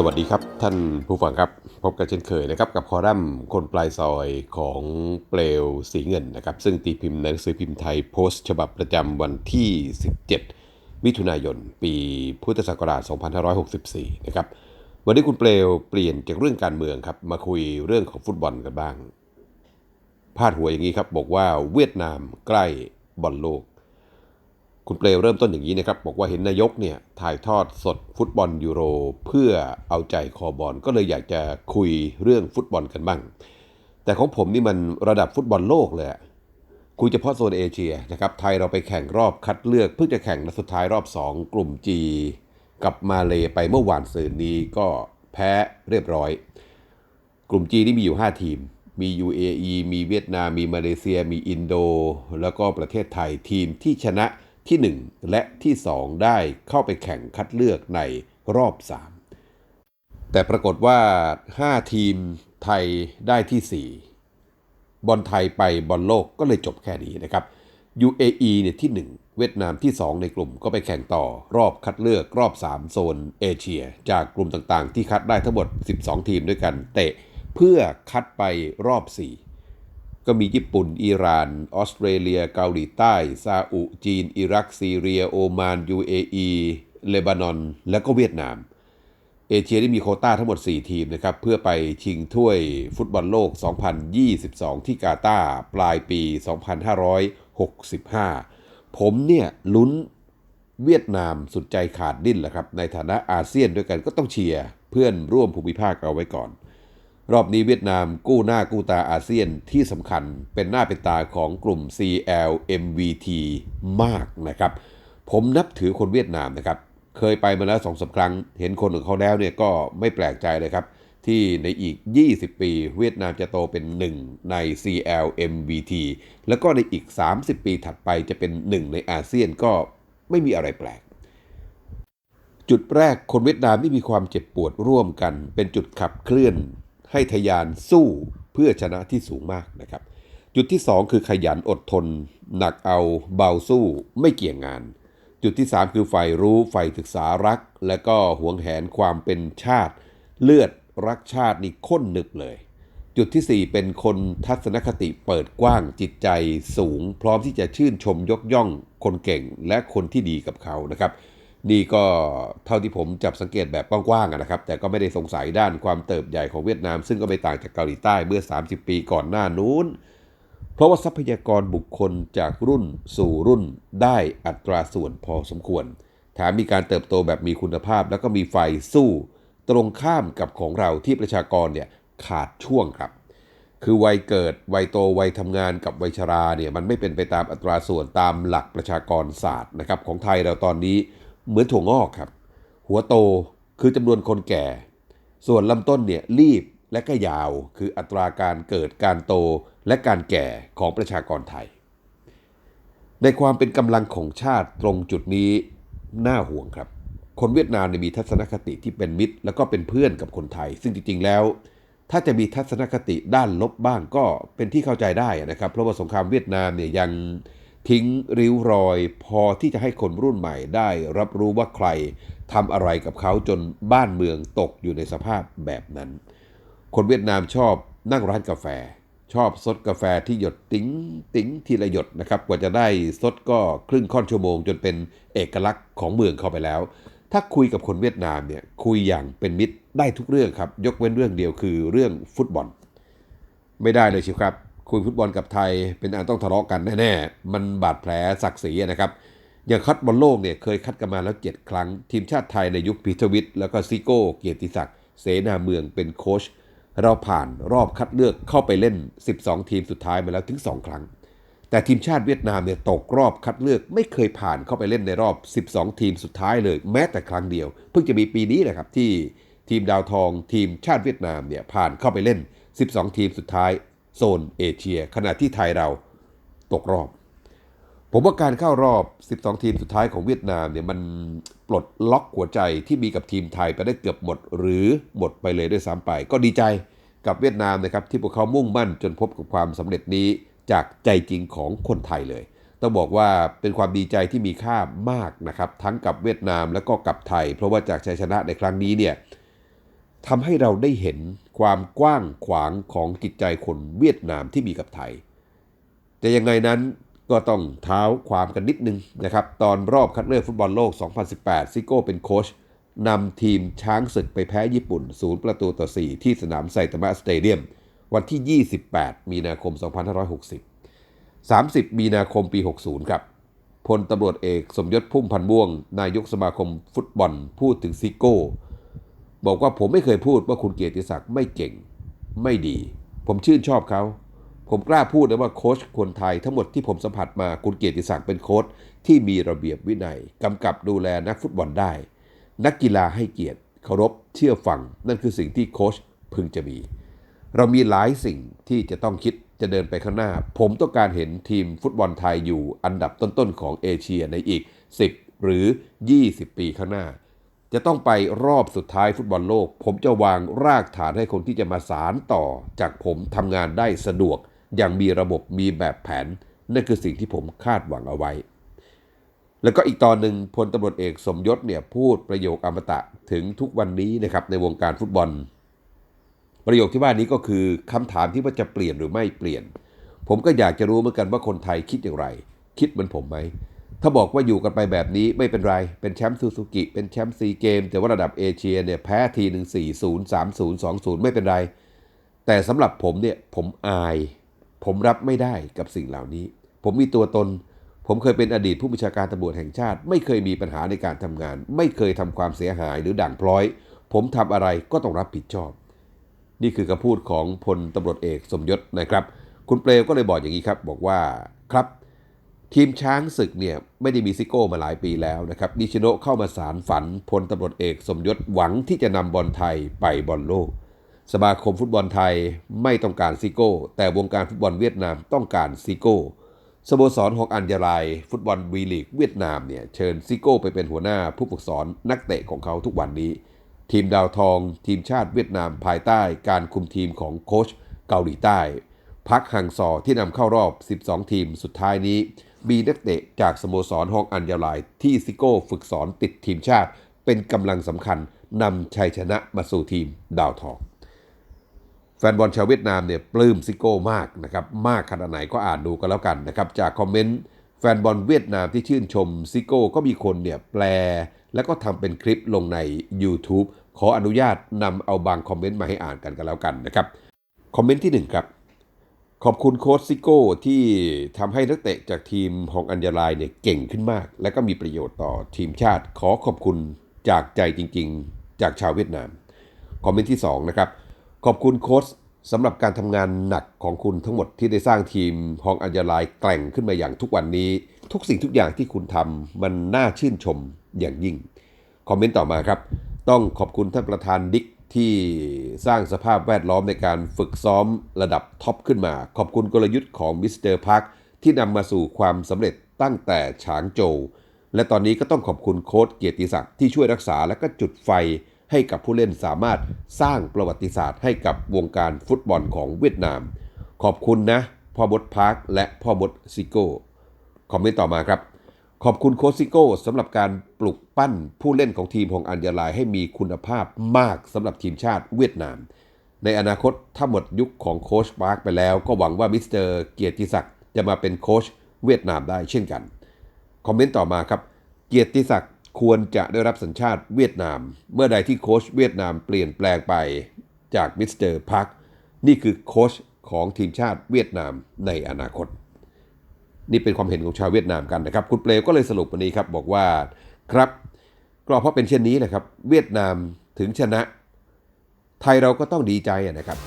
สวัสดีครับ ท่านผู้ฟังครับ พบกันเช่นเคยนะครับกับคอลัมน์คนปลายซอยของเปลวสีเงินนะครับ ซึ่งตีพิมพ์ในหนังสือพิมพ์ไทยโพสต์ ฉบับประจำวันที่ 17 มิถุนายน ปีพุทธศักราช 2564 นะครับ วันนี้คุณเปลวเปลี่ยนจากเรื่องการเมืองครับ มาคุยเรื่องของฟุตบอลกันบ้าง พาดหัวอย่างนี้ครับ บอกว่าเวียดนามใกล้บอลโลก คุณเปลวเริ่มต้นอย่างนี้นะครับบอกว่าเห็นนายกเนี่ยถ่ายทอดสดฟุตบอลยูโร เพื่อเอาใจคอบอลก็เลยอยากจะคุยเรื่องฟุตบอลกันบ้าง แต่ของผมนี่มันระดับฟุตบอลโลกเลยคุยเฉพาะโซนเอเชียนะครับไทยเราไปแข่งรอบคัดเลือกเพิ่งจะแข่งนัดสุดท้ายรอบ 2 กลุ่ม G กับมาเลไปเมื่อวานซืนนี้ก็แพ้เรียบร้อย กลุ่ม G นี่มีอยู่ 5 ทีม มี UAE มีเวียดนาม มีมาเลเซีย มีอินโด แล้วก็ประเทศไทยทีมที่ชนะ ที่ 1 และที่ 2 ได้เข้าไปแข่งคัดเลือกในรอบ 3 แต่ปรากฏว่า 5 ทีมไทยได้ที่ 4 บอลไทยไปบอลโลกก็เลยจบแค่นี้นะครับ UAE เนี่ยที่ 1 เวียดนามที่ 2 ในกลุ่มก็ไปแข่งต่อรอบคัดเลือกรอบ 3 โซนเอเชีย จากกลุ่มต่างๆ ที่คัดได้ทั้งหมด 12 ทีมด้วยกันเตะเพื่อคัดไปรอบ 4 ก็มีญี่ปุ่น อิหร่าน ออสเตรเลีย เกาหลีใต้ ซาอุ จีน อิรัก ซีเรีย โอมาน UAE เลบานอน และก็เวียดนาม เอเชียได้มีโคต้าทั้งหมด 4 ทีมนะครับ เพื่อไปชิงถ้วยฟุตบอลโลก 2022 ที่กาตาร์ปลายปี 2565 ผมเนี่ยลุ้นเวียดนามสุดใจขาดดิ้นแหละครับ ในฐานะอาเซียนด้วยกันก็ต้องเชียร์เพื่อนร่วมภูมิภาคเอาไว้ก่อน รอบนี้เวียดนามกู้หน้ากู้ตาอาเซียนที่สำคัญเป็นหน้าเป็นตาของกลุ่ม CLMVT มากนะครับ ผมนับถือคนเวียดนามนะครับ เคยไปมาแล้วสองสาครั้ง เห็นคนของเขาแล้วเนี่ยก็ไม่แปลกใจเลยครับ ที่ในอีก 20 ปี เวียดนามจะโตเป็นหนึ่งใน CLMVT แล้วก็ในอีก 30 ปีถัดไปจะเป็นหนึ่งในอาเซียนก็ไม่มีอะไรแปลกจุดแรกคนเวียดนามที่มีความเจ็บปวดร่วมกัน เป็นจุดขับเคลื่อน ให้ทะยานสู้เพื่อชนะที่สูงมากนะครับ จุดที่ 2 คือขยันอดทน หนักเอาเบาสู้ไม่เกี่ยงงาน จุดที่ 3 คือใฝ่รู้ใฝ่ศึกษารัก และก็หวงแหนความเป็นชาติ เลือดรักชาตินี่ข้นหนึกเลย จุดที่ 4 เป็นคนทัศนคติเปิดกว้างจิตใจสูง พร้อมที่จะชื่นชมยกย่องคนเก่งและคนที่ดีกับเขานะครับ นี่ก็เท่าที่ผมจับสังเกตแบบกว้างๆนะครับ แต่ก็ไม่ได้สงสัยด้านความเติบใหญ่ของเวียดนาม ซึ่งก็ไม่ต่างจากเกาหลีใต้เมื่อ 30 ปีก่อนหน้านู้น เพราะว่าทรัพยากรบุคคลจากรุ่นสู่รุ่นได้อัตราส่วนพอสมควรแถมมีการเติบโตแบบมีคุณภาพ แล้วก็มีไฟสู้ตรงข้ามกับของเราที่ประชากรเนี่ยขาดช่วงครับ คือวัยเกิด วัยโต วัยทำงานกับวัยชราเนี่ยมันไม่เป็นไปตามอัตราส่วนตามหลักประชากรศาสตร์นะครับของไทยเราตอนนี้ เหมือนถั่วงอกครับ หัวโตคือจำนวนคนแก่ ส่วนลำต้นเนี่ยรีบและก็ยาวคืออัตราการเกิดการโตและการแก่ของประชากรไทย ในความเป็นกำลังของชาติตรงจุดนี้น่าห่วงครับ คนเวียดนามเนี่ยมีทัศนคติที่เป็นมิตร แล้วก็เป็นเพื่อนกับคนไทย ซึ่งจริงๆแล้ว ถ้าจะมีทัศนคติด้านลบบ้างก็เป็นที่เข้าใจได้นะครับ เพราะว่าสงครามเวียดนามเนี่ยยัง ทิ้งริ้วรอย พอที่จะให้คนรุ่นใหม่ได้รับรู้ว่าใครทำอะไรกับเขาจนบ้านเมืองตกอยู่ในสภาพแบบนั้น คนเวียดนามชอบนั่งร้านกาแฟ ชอบซดกาแฟที่หยดติ๋งติ๋งทีละหยดนะครับกว่าจะได้ซดก็ครึ่งค่อนชั่วโมง จนเป็นเอกลักษณ์ของเมืองเข้าไปแล้ว ถ้าคุยกับคนเวียดนามเนี่ยคุยอย่างเป็นมิตรได้ทุกเรื่องครับ ยกเว้นเรื่องเดียวคือเรื่องฟุตบอล ไม่ได้เลยชิครับ คุยฟุตบอลกับไทยเป็นอันต้องทะเลาะกันแน่ๆ มันบาดแผลศักดิ์ศรีนะครับ อย่างคัดบอลโลกเนี่ยเคยคัดกันมาแล้ว 7 ครั้ง ทีมชาติไทยในยุคพีทวิทย์แล้วก็ซิโก้เกียรติศักดิ์เสนาเมืองเป็นโค้ชเราผ่านรอบคัดเลือกเข้าไปเล่น 12 ทีมสุดท้ายมาแล้วถึง 2 ครั้ง แต่ทีมชาติเวียดนามเนี่ยตกรอบคัดเลือกไม่เคยผ่านเข้าไปเล่นในรอบ 12 ทีมสุดท้ายเลย แม้แต่ครั้งเดียว เพิ่งจะมีปีนี้แหละครับที่ทีมดาวทองทีมชาติเวียดนามเนี่ยผ่านเข้าไปเล่น 12 ทีมสุดท้าย โซนเอเชีย ขณะที่ไทยเราตกรอบ ผมว่าการเข้ารอบ 12 ทีมสุดท้ายของเวียดนามเนี่ยมันปลดล็อกหัวใจที่มีกับทีมไทยไปได้เกือบหมด หรือหมดไปเลยด้วยซ้ำไป ก็ดีใจกับเวียดนามนะครับที่พวกเขามุ่งมั่นจนพบกับความสำเร็จนี้จากใจจริงของคนไทยเลย ต้องบอกว่าเป็นความดีใจที่มีค่ามากนะครับทั้งกับเวียดนามแล้วก็กับไทย เพราะว่าจากชัยชนะในครั้งนี้เนี่ย ทำให้เราได้เห็นความกว้างขวางของจิตใจคนเวียดนามที่มีกับไทย แต่ยังไงนั้นก็ต้องเท้าความกันนิดนึงนะครับ ตอนรอบคัดเลือกฟุตบอลโลก 2018 ซิโก้เป็นโค้ชนำทีมช้างศึกไปแพ้ญี่ปุ่น 0 ประตูต่อ 4 ที่สนามไซตามะสเตเดียม วันที่ 28 มีนาคม 2560 30 มีนาคมปี 60 ครับพลตำรวจเอกสมยศพุ่มพันธ์ม่วง นายกสมาคมฟุตบอลพูดถึงซิโก้ บอกว่าผมไม่เคยพูดว่าคุณเกียรติศักดิ์ไม่เก่ง ไม่ดี ผมชื่นชอบเขา ผมกล้าพูดนะว่าโค้ชคนไทยทั้งหมดที่ผมสัมผัสมาคุณเกียรติศักดิ์เป็นโค้ชที่มีระเบียบวินัยกำกับดูแลนักฟุตบอลได้ นักกีฬาให้เกียรติเคารพเชื่อฟัง นั่นคือสิ่งที่โค้ชพึงจะมี เรามีหลายสิ่งที่จะต้องคิดจะเดินไปข้างหน้า ผมต้องการเห็นทีมฟุตบอลไทยอยู่อันดับต้นๆของเอเชียในอีก 10 หรือ 20 ปีข้างหน้า จะต้องไปรอบสุดท้ายฟุตบอลโลก ผมจะวางรากฐานให้คนที่จะมาสารต่อ จากผมทำงานได้สะดวก อย่างมีระบบมีแบบแผน นั่นคือสิ่งที่ผมคาดหวังเอาไว้ แล้วก็อีกตอนหนึ่งพลตำรวจเอกสมยศเนี่ยพูดประโยคอมตะถึงทุกวันนี้นะครับในวงการฟุตบอล ประโยคที่ว่านี้ก็คือคำถามที่ว่าจะเปลี่ยนหรือไม่เปลี่ยน ผมก็อยากจะรู้เหมือนกันว่าคนไทยคิดอย่างไร คิดเหมือนผมไหม ถ้าบอกว่าอยู่กันไปแบบนี้ไม่เป็นไร เป็นแชมป์ซูซูกิเป็นแชมป์ซีเกม แต่ว่าระดับเอเชียเนี่ยแพ้ทีหนึ่งสี่ศูนย์สามศูนย์สองศูนย์ไม่เป็นไร แต่สำหรับผมเนี่ยผมอาย ผมรับไม่ได้กับสิ่งเหล่านี้ ผมมีตัวตน ผมเคยเป็นอดีตผู้บัญชาการตำรวจแห่งชาติ ไม่เคยมีปัญหาในการทำงาน ไม่เคยทำความเสียหายหรือด่างพร้อย ผมทำอะไรก็ต้องรับผิดชอบ นี่คือคำพูดของพลตำรวจเอกสมยศนะครับ คุณเปลวก็เลยบอกอย่างนี้ครับ บอกว่าครับ ทีมช้างศึกเนี่ยไม่ได้มีซิโก้มาหลายปีแล้วนะครับนิชิโนเข้ามาสารฝันพลตำรวจเอกสมยศหวังที่จะนำบอลไทยไปบอลโลก สมาคมฟุตบอลไทยไม่ต้องการซิโก้ แต่วงการฟุตบอลเวียดนามต้องการซิโก้สโมสรฮอกอันยาลายฟุตบอลวีลีกเวียดนามเนี่ยเชิญซิโก้ไปเป็นหัวหน้าผู้ฝึกสอนนักเตะของเขาทุกวันนี้ ทีมดาวทอง ทีมชาติเวียดนามภายใต้การคุมทีมของโค้ชเกาหลีใต้ พักฮังซอที่นำเข้ารอบ 12 ทีมสุดท้ายนี้ มีนักเตะจากสโมสรฮองอันยาลายที่ซิโก้ฝึกสอนติดทีมชาติ เป็นกำลังสำคัญนำชัยชนะมาสู่ทีมดาวทอง แฟนบอลชาวเวียดนามเนี่ยปลื้มซิโก้มากนะครับ มากขนาดไหนก็อ่านดูกันแล้วกันนะครับ จากคอมเมนต์แฟนบอลเวียดนามที่ชื่นชมซิโก้ก็มีคนเนี่ยแปล แล้วก็ทำเป็นคลิปลงใน YouTube ขออนุญาตนำเอาบางคอมเมนต์มาให้อ่านกันกันแล้วกันนะครับ คอมเมนต์ที่1ครับ ขอบคุณโค้ชซิโก้ที่ทำให้นักเตะจากทีมฮองอัญญาลายเนี่ยเก่งขึ้นมาก และก็มีประโยชน์ต่อทีมชาติ ขอขอบคุณจากใจจริงๆ จากชาวเวียดนาม คอมเมนต์ที่ 2 นะครับ ขอบคุณโค้ชสำหรับการทำงานหนักของคุณทั้งหมดที่ได้สร้างทีมฮองอัญญาลายแกร่งขึ้นมาอย่างทุกวันนี้ ทุกสิ่งทุกอย่างที่คุณทำมันน่าชื่นชมอย่างยิ่ง คอมเมนต์ต่อมาครับ ต้องขอบคุณท่านประธานดิก ที่สร้างสภาพแวดล้อมในการฝึกซ้อมระดับท็อปขึ้นมา ขอบคุณกลยุทธ์ของมิสเตอร์พาร์คที่นำมาสู่ความสำเร็จตั้งแต่ฉางโจวและตอนนี้ก็ต้องขอบคุณโค้ชเกียรติศักดิ์ที่ช่วยรักษาและก็จุดไฟให้กับผู้เล่นสามารถสร้างประวัติศาสตร์ให้กับวงการฟุตบอลของเวียดนาม ขอบคุณนะพ่อบดพาร์คและพ่อบดซิโก้คอมเมนต์ต่อมาครับ ขอบคุณโคชซิโก้สำหรับการปลุกปั้นผู้เล่นของทีมของอัญญาลายให้มีคุณภาพมากสำหรับทีมชาติเวียดนาม ในอนาคตถ้าหมดยุคของโค้ชปาร์คไปแล้ว ก็หวังว่ามิสเตอร์เกียรติศักดิ์จะมาเป็นโค้ชเวียดนามได้เช่นกัน คอมเมนต์ต่อมาครับ เกียรติศักดิ์ควรจะได้รับสัญชาติเวียดนาม เมื่อใดที่โค้ชเวียดนามเปลี่ยนแปลงไปจากมิสเตอร์พาร์คนี่คือโค้ชของทีมชาติเวียดนามในอนาคต นี่เป็นความเห็นของชาวเวียดนามกันนะครับ คุณเปลวก็เลยสรุปวันนี้ครับบอกว่าครับก็เพราะเป็นเช่นนี้แหละครับ เวียดนามถึงชนะ ไทยเราก็ต้องดีใจนะครับ